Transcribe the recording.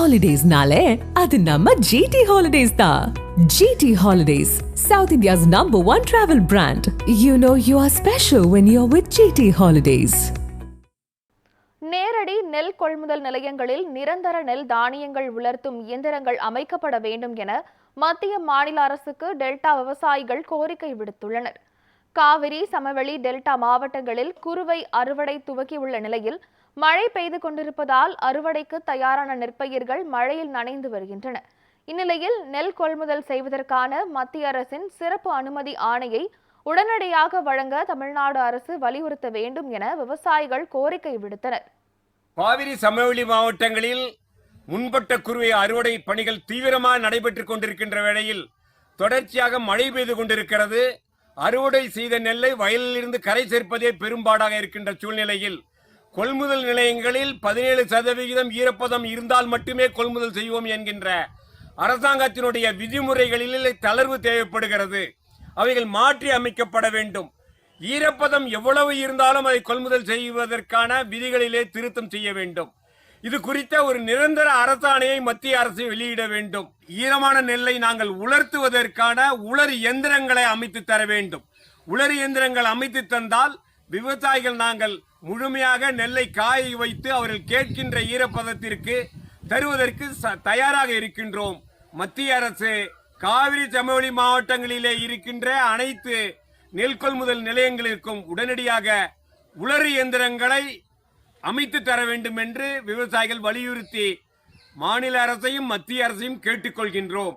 ஹாலிடேஸ்னாலே அது நம்ம ஜிடி ஹாலிடேஸ் தான் GT holidays south India's number one travel brand you know you are special when you are with GT holidays நேரடி நெல் கொள்முதல் நிலையங்களில் நிரந்தர நெல் தானியங்கள் உலர்த்தும் இயந்திரங்கள் அமைக்கப்பட வேண்டும் என மத்திய மாநில அரசுக்கு டெல்டா விவசாயிகள் கோரிக்கை விடுத்துள்ளனர். காவிரி சமவெளி டெல்டா மாவட்டங்களில் குறுவை அறுவடை துவக்கியுள்ள நிலையில் மழை பெய்து கொண்டிருப்பதால் அறுவடைக்கு தயாரான நெற்பயிர்கள் மழையில் நனைந்து வருகின்றன. இந்நிலையில் நெல் கொள்முதல் செய்வதற்கான மத்திய அரசின் சிறப்பு அனுமதி ஆணையை உடனடியாக வழங்க தமிழ்நாடு அரசு வலியுறுத்த வேண்டும் என விவசாயிகள் கோரிக்கை விடுத்தனர். காவிரி சமவெளி மாவட்டங்களில் முன்பட்ட குறுவை அறுவடை பணிகள் தீவிரமாக நடைபெற்றுக் கொண்டிருக்கின்ற வேளையில் தொடர்ச்சியாக மழை பெய்து கொண்டிருக்கிறது. அறுவடை செய்த நெல்லை வயலில் இருந்து கரை சேர்ப்பதே பெரும்பாடாக இருக்கின்ற சூழ்நிலையில் கொள்முதல் நிலையங்களில் பதினேழு சதவிகிதம் ஈரப்பதம் இருந்தால் மட்டுமே கொள்முதல் செய்வோம் என்கின்ற அரசாங்கத்தினுடைய விதிமுறைகளில் தளர்வு தேவைப்படுகிறது. அவைகள் மாற்றி அமைக்கப்பட வேண்டும். ஈரப்பதம் எவ்வளவு இருந்தாலும் அதை கொள்முதல் செய்வதற்கான விதிகளிலே திருத்தம் செய்ய வேண்டும். இது குறித்த ஒரு நிரந்தர அரசாணையை மத்திய அரசு வெளியிட வேண்டும். ஈரமான நெல்லை நாங்கள் உலர்த்துவதற்கான உலர் இயந்திரங்களை அமைத்து தர வேண்டும். உலர் இயந்திரங்கள் அமைத்து தந்தால் விவசாயிகள் நாங்கள் முழுமையாக நெல்லை காய வைத்து அவர்கள் கேட்கின்ற ஈரப்பதத்திற்கு தருவதற்கு ச- தயாராக இருக்கின்றோம். மத்திய அரசு காவிரி சமவெளி மாவட்டங்களிலே இருக்கின்ற அனைத்து நெல் கொள்முதல் நிலையங்களிற்கும் உடனடியாக உலர் இயந்திரங்களை அமைத்து தர வேண்டும் என்று விவசாயிகள் வலியுறுத்தி மாநில அரசையும் மத்திய அரசையும் கேட்டுக்கொள்கின்றோம்.